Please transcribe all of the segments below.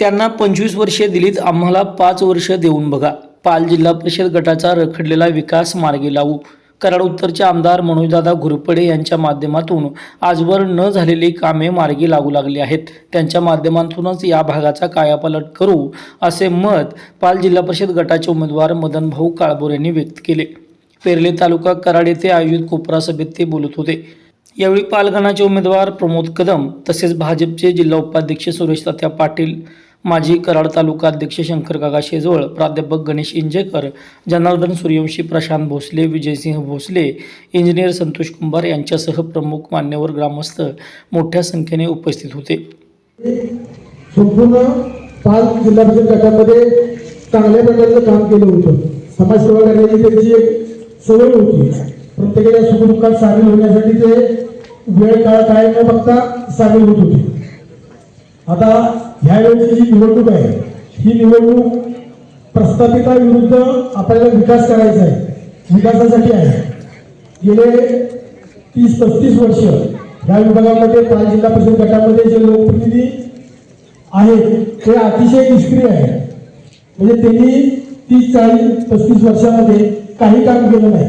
त्यांना पंचवीस वर्षे दिलीत. आम्हाला पाच वर्ष देऊन बघा. पाल जिल्हा परिषद गटाचा रखडलेला विकास मार्गी लावू. कराड उत्तरचे आमदार मनोजदादा घुरपडे यांच्या माध्यमातून आजवर न झालेली कामे मार्गी लागू लागली आहेत. त्यांच्या माध्यमातूनच या भागाचा कायापालट करू असे मत पाल जिल्हा परिषद गटाचे उमेदवार मदनभाऊ काळबोर यांनी व्यक्त केले. पेरले तालुका कराड येथे आयोजित कोपरा सभेत ते बोलत होते. यावेळी पालघरचे उमेदवार प्रमोद कदम तसेच भाजपचे जिल्हा उपाध्यक्ष सुरेश तात्या पाटील माजी कराड तालुका अध्यक्ष शंकर काका शेजवळ प्राध्यापक गणेश इंजेकर जनार्दन सूर्यवंशी प्रशांत भोसले विजयसिंह भोसले इंजिनियर संतोष कुंभार यांच्यासह प्रमुख मान्यवर ग्रामस्थ मोठ्या संख्येने उपस्थित होते. संपूर्ण पाच जिल्हा गटामध्ये चांगल्या प्रकारचं काम केलं होतं. समाजसेवा करण्याची त्यांची एक सवय होती. प्रत्येकाच्या सुखदुःखात सामील होण्यासाठी ते वेळ काळ काय न बघता सामील होत होते. आता ह्या वेळेची जी निवडणूक आहे ही निवडणूक प्रस्थापिताविरुद्ध आपल्याला विकास करायचा आहे विकासासाठी आहे. गेले तीस पस्तीस वर्ष या विभागामध्ये पाच जिल्हा परिषद गटामध्ये जे लोकप्रतिनिधी आहेत ते अतिशय निष्क्रिय आहे म्हणजे त्यांनी तीस चाळीस पस्तीस वर्षामध्ये काही काम केलं नाही.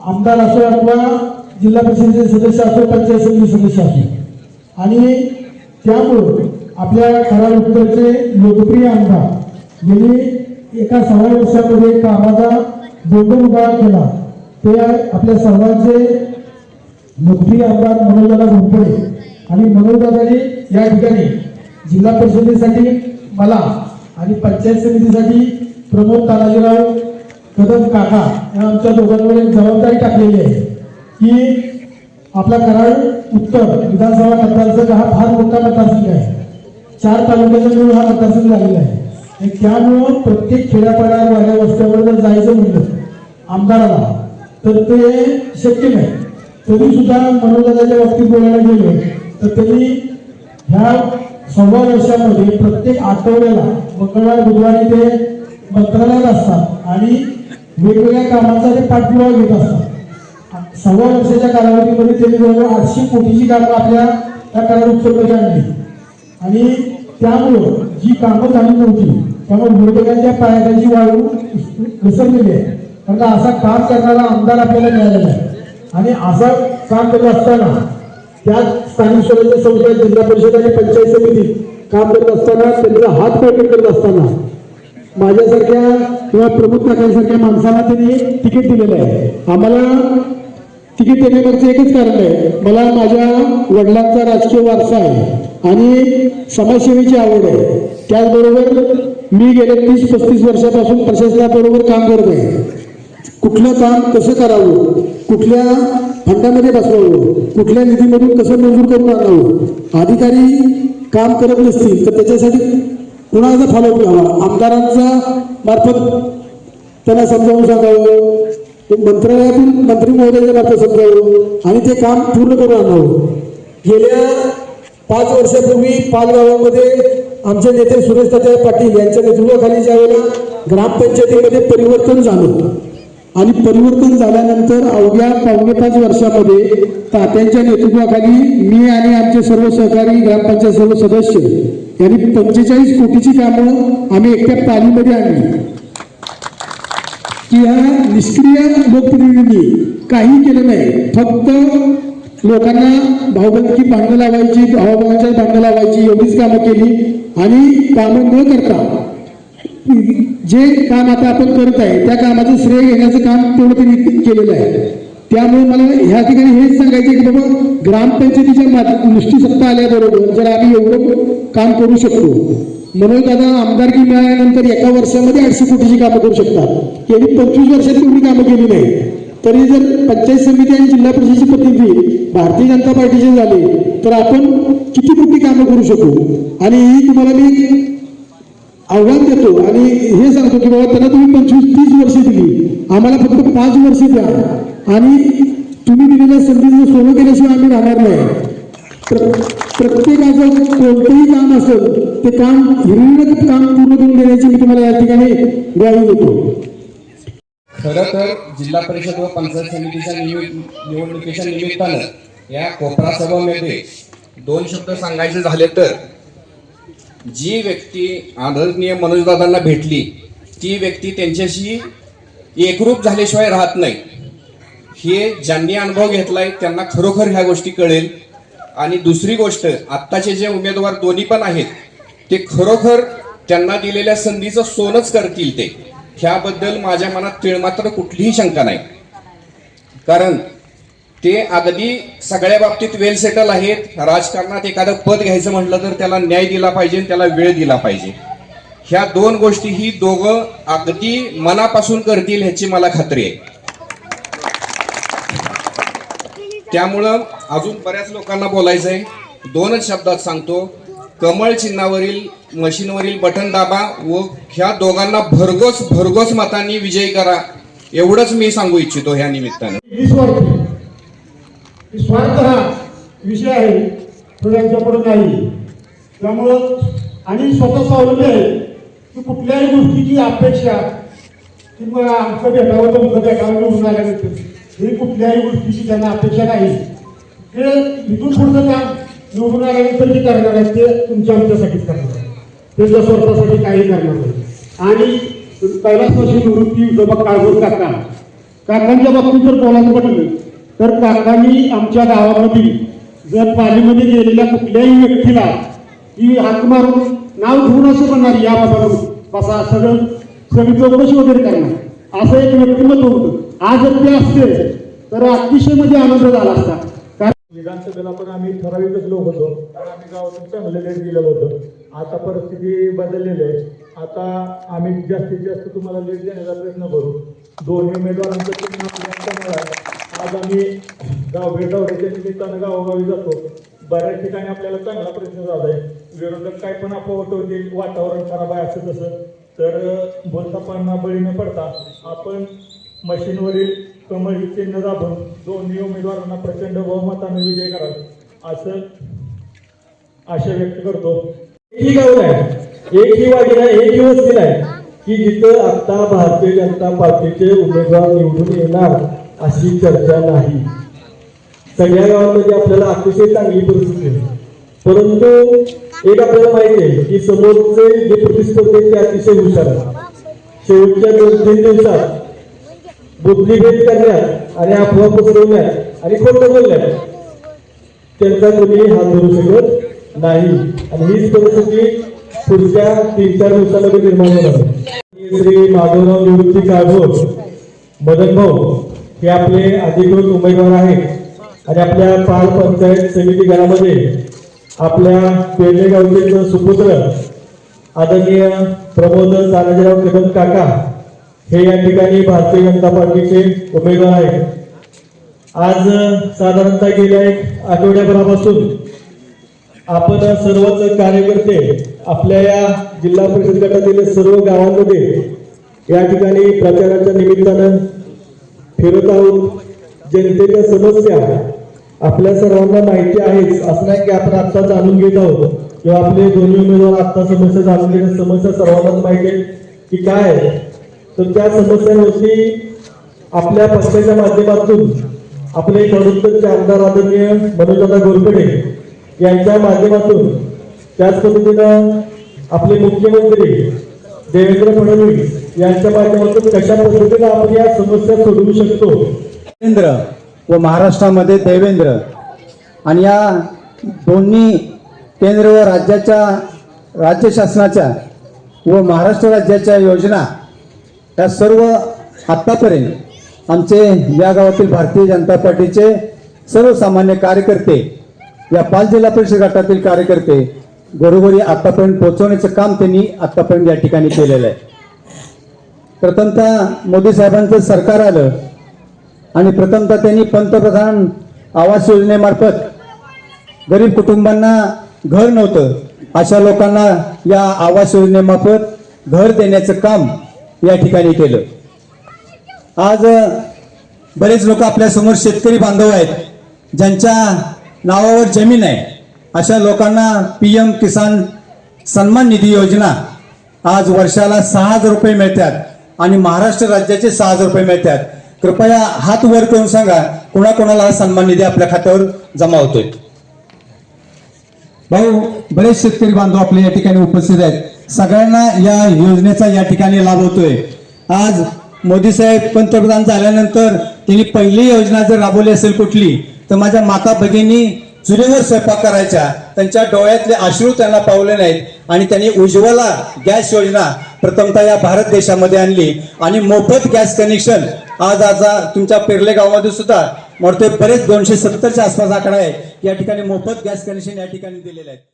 आमदार असो अथवा जिल्हा परिषदेचे सदस्य असो पंचायत समिती सदस्य असो. आणि त्यामुळं आपल्या कराड उत्तरचे लोकप्रिय आमदार यांनी एका सहा वर्षामध्ये कामाचा दोघं उभा केला. ते आपल्या सर्वांचे लोकप्रिय आमदार मनोजदादा घोरपडे आणि मनोजदादांनी या ठिकाणी जिल्हा परिषदेसाठी मला आणि पंचायत समितीसाठी प्रमोद तानाजीराव कदम काका या आमच्या दोघांवर एक जबाबदारी टाकलेली आहे की आपला कराड उत्तर विधानसभा मतदारसंघ हा मोठा मतदारसंघ आहे. चार तालुक्याचा मिळून हा मतदारसंघ झालेला आहे. आणि त्यामुळं प्रत्येक खेड्यापाड्यावर वाड्या वस्त्यावर जर जायचं म्हणलं आमदाराला तर ते शक्य नाही. तरी सुद्धा मनोदाच्या बाबतीत बोलायला गेलो तर त्यांनी ह्या सव्वा वर्षामध्ये प्रत्येक आठवड्याला मंगळवार बुधवारी ते मंत्रालयात असतात आणि वेगवेगळ्या कामांचा ते पाठपुरावा घेत असतात. सव्वा वर्षाच्या कालावधीमध्ये त्यांनी जवळजवळ आठशे कोटीची कामं आपल्या त्या करार उत्सवमध्ये आणली आणि त्यामुळं जी कामं झाली नव्हती त्यामुळे विरोधकांच्या पायाची वाळू घसरलेली आहे. कारण का असा काम करणारा आमदार आपल्याला मिळालेला आहे. आणि असा काम करत असताना त्या स्थानिक स्वराज्य संस्था जिल्हा परिषद आणि पंचायत समिती काम करत असताना त्यांचा हात बळकट करत असताना माझ्यासारख्या किंवा प्रमुख काकांसारख्या माणसाला त्यांनी तिकीट दिलेलं आहे. आम्हाला तिकीट देण्यामागचं एकच कारण आहे. मला माझ्या वडिलांचा राजकीय वारसा आहे आणि समाजसेवेची आवड आहे. त्याचबरोबर मी गेले तीस पस्तीस वर्षापासून प्रशासनाबरोबर काम करत आहे. कुठलं काम कसं करावं? कुठल्या फंडामध्ये बसवावं? कुठल्या निधीमधून कसं मंजूर करून आणावं? अधिकारी काम करत नसतील तर त्याच्यासाठी कुणाचा फॉलोअप घ्यावा आमदारांचा मार्फत त्यांना समजावून सांगावं? मंत्रालयातील मंत्री महोदयाच्या मार्फत समजावं आणि ते काम पूर्ण करून आणावं. गेल्या पाच वर्षापूर्वी पालगावामध्ये आमचे नेते सुरेश तात्या पाटील यांच्या नेतृत्वाखाली ज्या वेळेला ग्रामपंचायतीमध्ये परिवर्तन झालं आणि परिवर्तन झाल्यानंतर अवघ्या पावणे पाच वर्षामध्ये तात्यांच्या नेतृत्वाखाली मी आणि आमचे सर्व सहकारी ग्रामपंचायत सर्व सदस्य यांनी पंचेचाळीस कोटीची कामं आम्ही एकट्या पाणीमध्ये आणली. की ह्या निष्क्रिय लोकप्रतिनिधी काही केलं नाही. फक्त लोकांना भावबंदकी भांडणं लावायची भावाभावांच्या भांडणं लावायची एवढीच कामं केली आणि कामं न करता जे काम आता आपण करत आहे त्या कामाचं श्रेय घेण्याचं काम तेवढं त्यांनी केलेलं आहे. त्यामुळे मला ह्या ठिकाणी हेच सांगायचं की बाबा ग्रामपंचायतीच्या माध्यम सत्ता आल्याबरोबर जर आम्ही एवढं काम करू शकतो म्हणून दादा आमदारकी मिळाल्यानंतर एका वर्षामध्ये आठशे कोटीची कामं करू शकतात. यांनी पंचवीस वर्षात तेवढी कामं केली नाही. तरी जर पंचायत समिती आणि जिल्हा परिषदेचे प्रतिनिधी भारतीय जनता पार्टीचे झाले तर आपण किती मोठी कामं करू शकू? आणि ही तुम्हाला मी आव्हान देतो आणि हे सांगतो की बाबा त्यांना तुम्ही पंचवीस तीस वर्ष दिली. आम्हाला फक्त पाच वर्ष द्या. आणि तुम्ही दिलेल्या संधीचं सोनं केल्याशिवाय आम्ही राहणार नाही. प्रत्येकाचं कोणतंही काम असेल ते काम हिरवीनं काम पूर्ण करून देण्याची मी तुम्हाला या ठिकाणी ग्वाही देतो. खरं तर जिल्हा परिषद व पंचायत समितीच्या निवडणुकीच्या निमित्तानं या कोपरा सभामध्ये दोन शब्द सांगायचे झाले तर जी व्यक्ती आदरणीय मनोजदादांना भेटली ती व्यक्ती त्यांच्याशी एकरूप झाल्याशिवाय राहत नाही. हे ज्यांनी अनुभव घेतलाय त्यांना खरोखर ह्या गोष्टी कळेल. आणि दुसरी गोष्ट आत्ताचे जे उमेदवार दोन्ही पण आहेत ते खरोखर त्यांना दिलेल्या संधीचं सोनच करतील ते. ह्याबद्दल माझ्या मनात तिळमात्र कुठलीही शंका नाही. कारण ते अगदी सगळ्या बाबतीत वेल सेटल आहेत. राजकारणात एखादं पद घ्यायचं म्हटलं तर त्याला न्याय दिला पाहिजे आणि त्याला वेळ दिला पाहिजे. ह्या दोन गोष्टी ही दोघं अगदी मनापासून करतील ह्याची मला खात्री आहे. त्यामुळं अजून बऱ्याच लोकांना बोलायचं आहे दोनच शब्दात सांगतो. कमळ चिन्हावरील मशीनवरील बटन दाबा व ह्या दोघांना भरघोस भरघोस मतांनी विजयी करा. एवढंच मी सांगू इच्छितो ह्या निमित्ताने. स्वार्थ. हा विषय आहे. तो नाही. त्यामुळं आणि स्वतः स्वावलंबी आहे की कुठल्याही गोष्टीची अपेक्षा किंवा आमचं भेटावं तुमचं भेटावं निवडून आल्यानंतर हे कुठल्याही गोष्टीची त्यांना अपेक्षा नाही. ते इथून पुढचं काम निवडून आल्यानंतर जे करणार आहेत ते तुमच्या आमच्यासाठीच करणार आहे. ते स्वतःसाठी काही करणार नाही. आणि कैलासवासी निवृत्ती विठोबा काळभोर काका. काकांच्या बाबतीत जर बोलायचं म्हटलं तर काकांनी आमच्या गावामधील जर पालीमध्ये गेलेल्या कुठल्याही व्यक्तीला ही हात मारून नाव घेऊन असं म्हणणार या बाबा बसा सगळं सगळी चौकशी वगैरे करणार. असं एक व्यक्तिमत्व होतं. आज जर ते असते तर अतिशय म्हणजे आनंद झाला असता. कारण विधानसभेला पण आम्ही ठराविकच लोक होतो. कारण आम्ही गावातून चांगलं लेट दिलेलं होतं. आता परिस्थिती बदललेली आहे. आता आम्ही जास्तीत जास्त तुम्हाला लेट देण्याचा प्रयत्न करू. दोन्ही उमेदवारांचं चिन्ह आपल्या आहे. आज आम्ही गाव भेटावण्याच्या निमित्तानं गावोगावी जातो. बऱ्याच ठिकाणी आपल्याला चांगला प्रयत्न झाला आहे विरोधक काय पण अफवा उठवतील वातावरण खराब आहे असं तसं. तर बोलतापांना बळी न पडता आपण मशीनवरील कमळ ही चिन्ह दाबून दोन्ही उमेदवारांना प्रचंड बहुमताने विजय कराल असं आशा व्यक्त करतो. एकही गाव नाही एकही वाडी नाही एकही वस्ती नाही की जिथं आता भारतीय जनता पार्टीचे उमेदवार निवडून येणार अशी चर्चा नाही. सगळ्या गावांमध्ये आपल्याला अतिशय चांगली परिस्थिती आहे. परंतु एक आपल्याला माहिती आहे की समोरचे जे प्रतिस्पर्धी ते अतिशय हुशार शेवटच्या दोन तीन दिवसात बुद्धिभेद करण्यात आणि अफवा पसरवण्यात आणि खोटं बोलण्यात त्यांचा कोणी हात धरू शकत नाही. आणि हीच परिस्थिती पुढच्या तीन चार दिवसामध्ये निर्माण होणार श्री माधवराव निवृत्ती काळभोर मदन भाऊ हे आपले अधिकृत उमेदवार आहेत. आणि आपल्या पाल पंचायत समिती घरामध्ये आपल्या पेरणे गावचे सुपुत्र आदरणीय प्रमोद तानाजीराव कदम काका हे या ठिकाणी भारतीय जनता पार्टीचे उमेदवार आहेत. आज साधारणतः गेल्या एक आठवड्याभरापासून आपण सर्वच कार्यकर्ते आपल्या या जिल्हा परिषद गटातील सर्व गावांमध्ये या ठिकाणी प्रचाराच्या निमित्तानं फिरत आहोत. जनतेच्या समस्या आपल्या सर्वांना माहिती आहेच. असं नाही की आपण आत्ता जाणून घेत आहोत. किंवा आपले दोन्ही उमेदवार आत्ता समस्या जाणून घेत समस्या सर्वांनाच माहिती आहे की काय तर त्या समस्यांवरती आपल्या पक्षाच्या माध्यमातून आपले खडूसचे आमदार आदरणीय मनोजदा गोरकडे यांच्या माध्यमातून त्याच पद्धतीनं आपले मुख्यमंत्री देवेंद्र फडणवीस यांच्या माध्यमातून कशा पद्धतीनं आपण या समस्या सोडवू शकतो? देवेंद्र व महाराष्ट्रामध्ये देवेंद्र आणि या दोन्ही केंद्र व राज्याच्या राज्य शासनाच्या व महाराष्ट्र राज्याच्या योजना या सर्व आत्तापर्यंत आमचे या गावातील भारतीय जनता पार्टीचे सर्वसामान्य कार्यकर्ते या पाच जिल्हा परिषद गटातील कार्यकर्ते घरोघरी आत्तापर्यंत पोहोचवण्याचं काम त्यांनी आत्तापर्यंत या ठिकाणी केलेलं आहे. प्रथमतः मोदी साहेबांचं सरकार आलं आणि प्रथमतः त्यांनी पंतप्रधान आवास योजनेमार्फत गरीब कुटुंबांना घर नव्हतं अशा लोकांना या आवास योजनेमार्फत घर देण्याचं काम या ठिकाणी केलं. आज बरेच लोक आपल्यासमोर शेतकरी बांधव आहेत ज्यांच्या नावावर जमीन आहे. अशा लोकांना पी एम किसान सन्मान निधी योजना आज वर्षाला सहा हजार रुपये मिळतात आणि महाराष्ट्र राज्याचे सहा हजार रुपये मिळतात. कृपया हात वर करून सांगा कोणाकोणाला हा सन्मान निधी आपल्या खात्यावर जमा होतोय? भाऊ बरेच शेतकरी बांधव आपले या ठिकाणी उपस्थित आहेत. सगळ्यांना या योजनेचा या ठिकाणी लाभ होतोय. आज मोदी साहेब पंतप्रधान झाल्यानंतर त्यांनी पहिली योजना जर राबवली असेल कुठली तर माझ्या माता भगिनी चुलीवर स्वयंपाक करायच्या त्यांच्या डोळ्यातले अश्रू त्यांना पावले नाहीत आणि त्यांनी उज्ज्वला गॅस योजना प्रथमतः या भारत देशामध्ये आणली. आणि मोफत गॅस कनेक्शन आज आज तुमच्या पेरले गावामध्ये सुद्धा म्हणतोय बरेच दोनशे सत्तरच्या आसपास आकडा आहे. या ठिकाणी मोफत गॅस कनेक्शन या ठिकाणी दिलेले आहेत